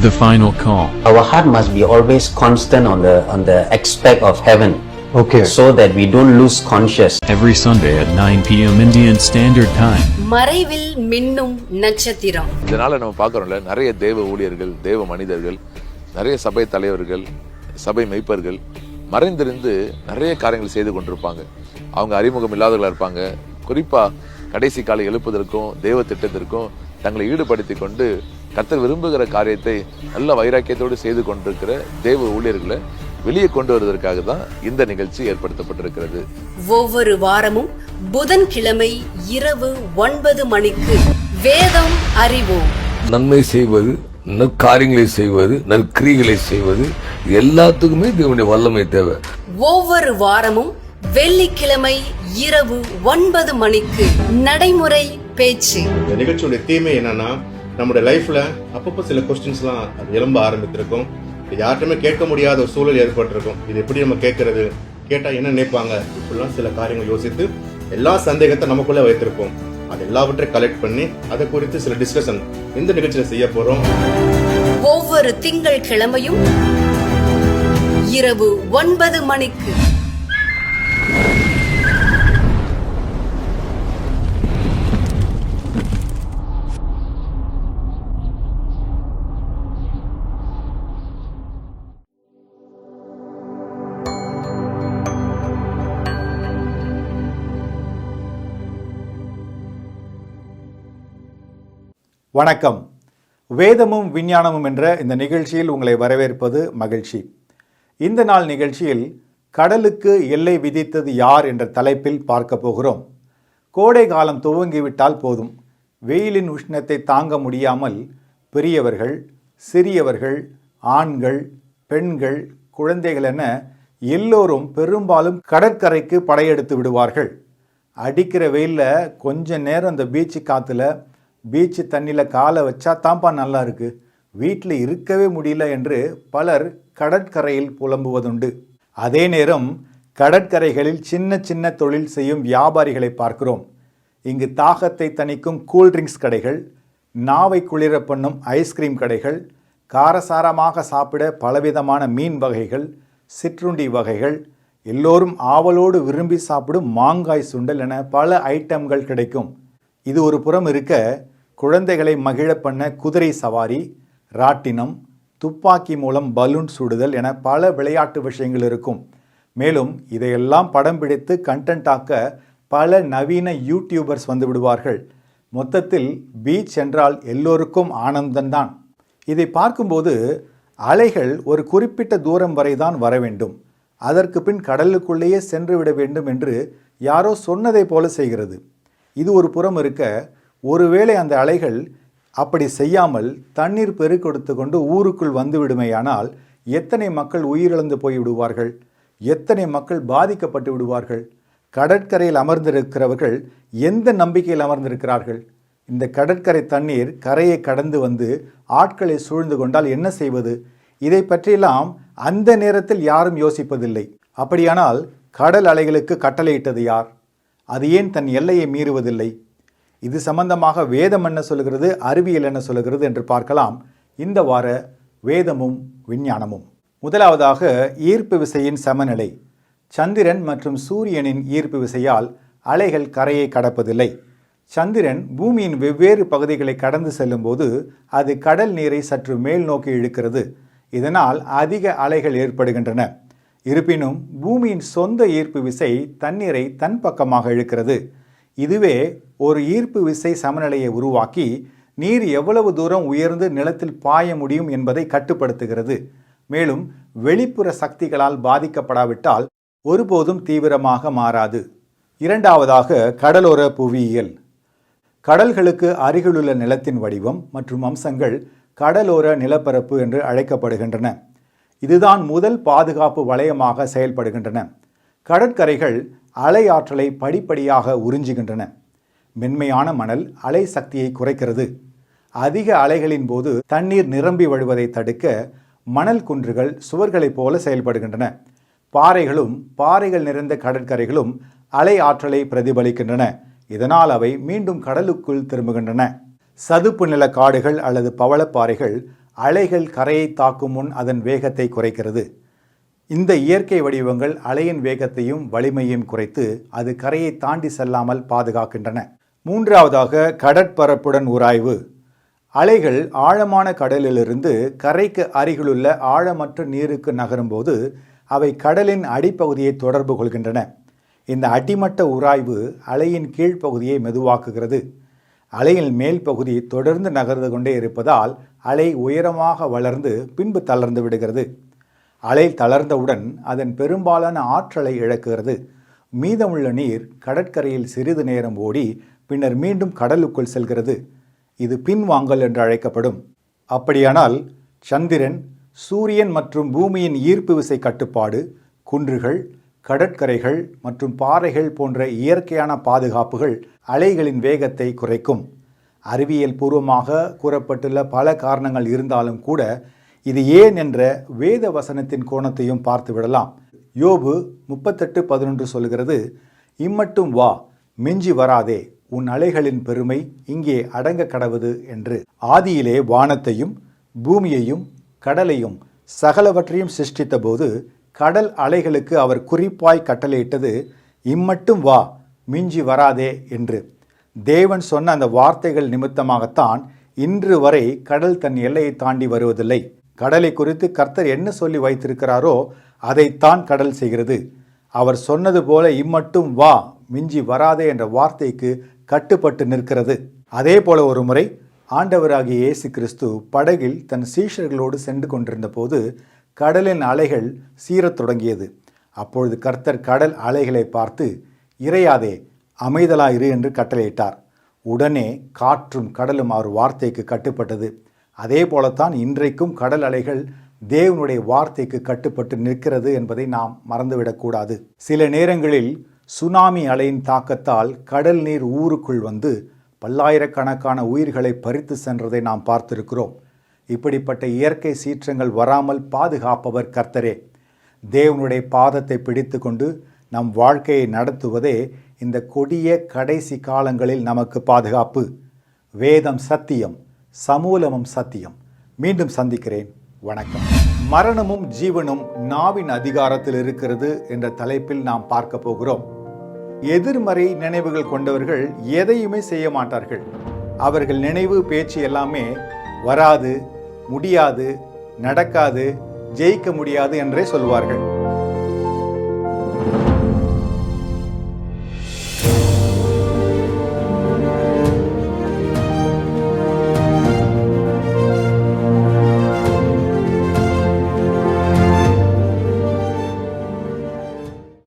The final call. Our heart must be always constant on the on the aspect of heaven, Okay. so that we don't lose conscious. Every Sunday at 9 p.m. Indian Standard Time. மறைவில் மின்னும் நட்சத்திரம் இதனால நம்ம பார்க்குறோம்ல நிறைய தேவ ஊழியர்கள் தேவ மனிதர்கள் நிறைய சபை தலைவர்கள் சபை மெய்ப்பர்கள் மறைந்திருந்து நிறைய காரியங்கள் செய்து கொண்டிருப்பாங்க அவங்க அறிமுகம் இல்லாதவர்களாக இருப்பாங்க குறிப்பா கடைசி காலை எழுப்புதற்கும் தேவ திட்டத்திற்கும் தங்களை ஈடுபடுத்தி கொண்டு கர்த்தர் விரும்புகிற காரியத்தை நல்ல வைராக்கியத்தோடு செய்து கொண்டிருக்கிற தேவ ஊழியர்களை வெளியே கொண்டு வருவதற்காக தான் இந்த நிகழ்ச்சி ஏற்படுத்தப்பட்டிருக்கிறது. ஒவ்வொரு வாரமும் புதன்கிழமை இரவு ஒன்பது மணிக்கு வேதம் அறிவோம். நன்மை செய்வது நற்காரியங்களை செய்வது நற்கிரிகளை செய்வது எல்லாத்துக்குமே தேவனுடைய வல்லமை தேவை. ஒவ்வொரு வாரமும் வெள்ளிக்கிழமை இரவு ஒன்பது மணிக்கு நடைமுறை பேச்சு. இந்த நிகழ்ச்சியோட தீமை என்னன்னா நம்முடைய லைஃப்ல அப்பப்போ சில கொஸ்டின்ஸ்லாம் அது எலும்ப ஆரம்பித்திருக்கும். இது யார்ட்டுமே கேட்க முடியாத ஒரு சூழல் ஏற்பட்டிருக்கும். இது எப்படி நம்ம கேட்கறது? கேட்டால் என்ன நினைப்பாங்க? இப்படிலாம் சில காரியங்கள் யோசித்து எல்லா சந்தேகத்தை நமக்குள்ளே வைத்திருப்போம். அது எல்லாவற்றையும் கலெக்ட் பண்ணி அதை குறித்து சில டிஸ்கஷன் இந்த நிகழ்ச்சியில் செய்ய போறோம். ஒவ்வொரு திங்கள் கிழமையும் இரவு ஒன்பது மணிக்கு. வணக்கம். வேதமும் விஞ்ஞானமும் என்ற இந்த நிகழ்ச்சியில் உங்களை வரவேற்பது மகிழ்ச்சி. இந்த நாள் நிகழ்ச்சியில் கடலுக்கு எல்லை விதித்தது யார் என்ற தலைப்பில் பார்க்க போகிறோம். கோடை காலம் துவங்கிவிட்டால் போதும். வெயிலின் உஷ்ணத்தை தாங்க முடியாமல் பெரியவர்கள் சிறியவர்கள் ஆண்கள் பெண்கள் குழந்தைகள் என எல்லோரும் பெரும்பாலும் கடற்கரைக்கு படையெடுத்து விடுவார்கள். அடிக்கிற வெயிலில் கொஞ்ச நேரம் அந்த பீச்சு காற்றுல பீச்சு தண்ணியில் காலை வச்சா தான்ப்பா நல்லா இருக்கு. வீட்டில் இருக்கவே முடியல என்று பலர் கடற்கரையில் புலம்புவதுண்டு. அதே நேரம் கடற்கரைகளில் சின்ன சின்ன தொழில் செய்யும் வியாபாரிகளை பார்க்கிறோம். இங்கு தாகத்தை தணிக்கும் கூல்ட்ரிங்க்ஸ் கடைகள் நாவை குளிர பண்ணும் ஐஸ்கிரீம் கடைகள் காரசாரமாக சாப்பிட பலவிதமான மீன் வகைகள் சிற்றுண்டி வகைகள் எல்லோரும் ஆவலோடு விரும்பி சாப்பிடும் மாங்காய் சுண்டல் என பல ஐட்டம்கள் கிடைக்கும். இது ஒரு புறம் இருக்க குழந்தைகளை மகிழ பண்ண குதிரை சவாரி ராட்டினம் துப்பாக்கி மூலம் பலூன் சுடுதல் என பல விளையாட்டு விஷயங்கள் இருக்கும். மேலும் இதையெல்லாம் படம் பிடித்து கண்டென்ட் ஆக்க பல நவீன யூடியூபர்ஸ் வந்து விடுவார்கள். மொத்தத்தில் பீச் என்றால் எல்லோருக்கும் ஆனந்தந்தான் இதை பார்க்கும்போது அலைகள் ஒரு குறிப்பிட்ட தூரம் வரை தான் வர வேண்டும். அதற்கு பின் கடலுக்குள்ளேயே சென்று விட வேண்டும் என்று யாரோ சொன்னதை போல செய்கிறது. இது ஒரு புறம் இருக்க ஒருவேளை அந்த அலைகள் அப்படி செய்யாமல் தண்ணீர் பெருக்கெடுத்து கொண்டு ஊருக்குள் வந்துவிடுமேயானால் எத்தனை மக்கள் உயிரிழந்து போய் விடுவார்கள்? எத்தனை மக்கள் பாதிக்கப்பட்டு விடுவார்கள்? கடற்கரையில் அமர்ந்திருக்கிறவர்கள் எந்த நம்பிக்கையில் அமர்ந்திருக்கிறார்கள்? இந்த கடற்கரை தண்ணீர் கரையை கடந்து வந்து ஆட்களை சூழ்ந்து கொண்டால் என்ன செய்வது? இதை பற்றியெல்லாம் அந்த நேரத்தில் யாரும் யோசிப்பதில்லை. அப்படியானால் கடல் அலைகளுக்கு கட்டளையிட்டது யார்? அது ஏன் தன் எல்லையை மீறுவதில்லை? இது சம்பந்தமாக வேதம் என்ன சொல்கிறது அறிவியல் என்ன சொல்கிறது என்று பார்க்கலாம். இந்த வார வேதமும் விஞ்ஞானமும். முதலாவதாக ஈர்ப்பு விசையின் சமநிலை. சந்திரன் மற்றும் சூரியனின் ஈர்ப்பு விசையால் அலைகள் கரையை கடப்பதில்லை. சந்திரன் பூமியின் வெவ்வேறு பகுதிகளை கடந்து செல்லும்போது அது கடல் நீரை சற்று மேல் நோக்கி இழுக்கிறது. இதனால் அதிக அலைகள் ஏற்படுகின்றன. இருப்பினும் பூமியின் சொந்த ஈர்ப்பு விசை தண்ணீரை தன் பக்கமாக இழுக்கிறது. இதுவே ஒரு ஈர்ப்பு விசை சமநிலையை உருவாக்கி நீர் எவ்வளவு தூரம் உயர்ந்து நிலத்தில் பாய முடியும் என்பதை கட்டுப்படுத்துகிறது. மேலும் வெளிப்புற சக்திகளால் பாதிக்கப்படாவிட்டால் ஒருபோதும் தீவிரமாக மாறாது. இரண்டாவதாக கடலோர புவியியல். கடல்களுக்கு அருகிலுள்ள நிலத்தின் வடிவம் மற்றும் அம்சங்கள் கடலோர நிலப்பரப்பு என்று அழைக்கப்படுகின்றன. இதுதான் முதல் பாதுகாப்பு வளையமாக செயல்படுகின்றன. கடற்கரைகள் அலை ஆற்றலை படிப்படியாக உறிஞ்சுகின்றன. மென்மையான மணல் அலை சக்தியை குறைக்கிறது. அதிக அலைகளின் போது தண்ணீர் நிரம்பி வழுவதை தடுக்க மணல் குன்றுகள் சுவர்களைப் போல செயல்படுகின்றன. பாறைகளும் பாறைகள் நிறைந்த கடற்கரைகளும் அலை ஆற்றலை பிரதிபலிக்கின்றன. இதனால் அவை மீண்டும் கடலுக்குள் திரும்புகின்றன. சதுப்பு நில காடுகள் அல்லது பவளப்பாறைகள் அலைகள் கரையை தாக்கும் முன் அதன் வேகத்தை குறைக்கிறது. இந்த இயற்கை வடிவங்கள் அலையின் வேகத்தையும் வலிமையும் குறைத்து அது கரையை தாண்டி செல்லாமல் பாதுகாக்கின்றன. மூன்றாவதாக கடற்பரப்புடன் உராய்வு. அலைகள் ஆழமான கடலிலிருந்து கரைக்கு அருகிலுள்ள ஆழமற்ற நீருக்கு நகரும்போது அவை கடலின் அடிப்பகுதியை தொடர்பு கொள்கின்றன. இந்த அடிமட்ட உராய்வு அலையின் கீழ்ப்பகுதியை மெதுவாக்குகிறது. அலையின் மேல் பகுதி தொடர்ந்து நகர்ந்து கொண்டே இருப்பதால் அலை உயரமாக வளர்ந்து பின்பு தளர்ந்து விடுகிறது. அலை தளர்ந்தவுடன் அதன் பெரும்பாலான ஆற்றலை இழக்கிறது. மீதமுள்ள நீர் கடற்கரையில் சிறிது நேரம் ஓடி பின்னர் மீண்டும் கடலுக்குள் செல்கிறது. இது பின்வாங்கல் என்று அழைக்கப்படும். அப்படியானால் சந்திரன் சூரியன் மற்றும் பூமியின் ஈர்ப்பு விசை கட்டுப்பாடு குன்றுகள் கடற்கரைகள் மற்றும் பாறைகள் போன்ற இயற்கையான பாதுகாப்புகள் அலைகளின் வேகத்தை குறைக்கும். அறிவியல் பூர்வமாக கூறப்பட்டுள்ள பல காரணங்கள் இருந்தாலும் கூட இது ஏன் என்ற வேத வசனத்தின் கோணத்தையும் பார்த்து விடலாம். யோபு முப்பத்தெட்டு பதினொன்று சொல்கிறது இம்மட்டும் வா மிஞ்சி வராதே உன் அலைகளின் பெருமை இங்கே அடங்க கடவுது என்று. ஆதியிலே வானத்தையும் பூமியையும் கடலையும் சகலவற்றையும் சிருஷ்டித்த போது கடல் அலைகளுக்கு அவர் குறிப்பாய் கட்டளையிட்டது இம்மட்டும் வா மிஞ்சி வராதே என்று. தேவன் சொன்ன அந்த வார்த்தைகள் நிமித்தமாகத்தான் இன்று வரை கடல் தன் எல்லையை தாண்டி வருவதில்லை. கடலை குறித்து கர்த்தர் என்ன சொல்லி வைத்திருக்கிறாரோ அதைத்தான் கடல் செய்கிறது. அவர் சொன்னது போல இம்மட்டும் வா மிஞ்சி வராதே என்ற வார்த்தைக்கு கட்டுப்பட்டு நிற்கிறது. அதே போல ஒரு முறை ஆண்டவராகிய இயேசு கிறிஸ்து படகில் தன் சீஷர்களோடு சென்று கொண்டிருந்த போது கடலின் அலைகள் சீரத் தொடங்கியது. அப்பொழுது கர்த்தர் கடல் அலைகளை பார்த்து இறையாதே அமைதலாயிரு என்று கட்டளையிட்டார். உடனே காற்றும் கடலும் அவர் வார்த்தைக்கு கட்டுப்பட்டது. அதே போலத்தான் இன்றைக்கும் கடல் அலைகள் தேவனுடைய வார்த்தைக்கு கட்டுப்பட்டு நிற்கிறது என்பதை நாம் மறந்துவிடக்கூடாது சில நேரங்களில் சுனாமி அலையின் தாக்கத்தால் கடல் நீர் ஊருக்குள் வந்து பல்லாயிரக்கணக்கான உயிர்களை பறித்து சென்றதை நாம் பார்த்திருக்கிறோம். இப்படிப்பட்ட இயற்கை சீற்றங்கள் வராமல் பாதுகாப்பவர் கர்த்தரே. தேவனுடைய பாதத்தை பிடித்துக்கொண்டு நம் வாழ்க்கையை நடத்துவதே இந்த கொடிய கடைசி காலங்களில் நமக்கு பாதுகாப்பு. வேதம் சத்தியம் சமூலமும் சத்தியம். மீண்டும் சந்திக்கிறேன். வணக்கம். மரணமும் ஜீவனும் நாவின் அதிகாரத்தில் இருக்கிறது என்ற தலைப்பில் நாம் பார்க்க போகிறோம். எதிர்மறை நினைவுகள் கொண்டவர்கள் எதையுமே செய்ய மாட்டார்கள். அவர்கள் நினைவு பேச்சு எல்லாமே வராது முடியாது நடக்காது ஜெயிக்க முடியாது என்றே சொல்வார்கள்.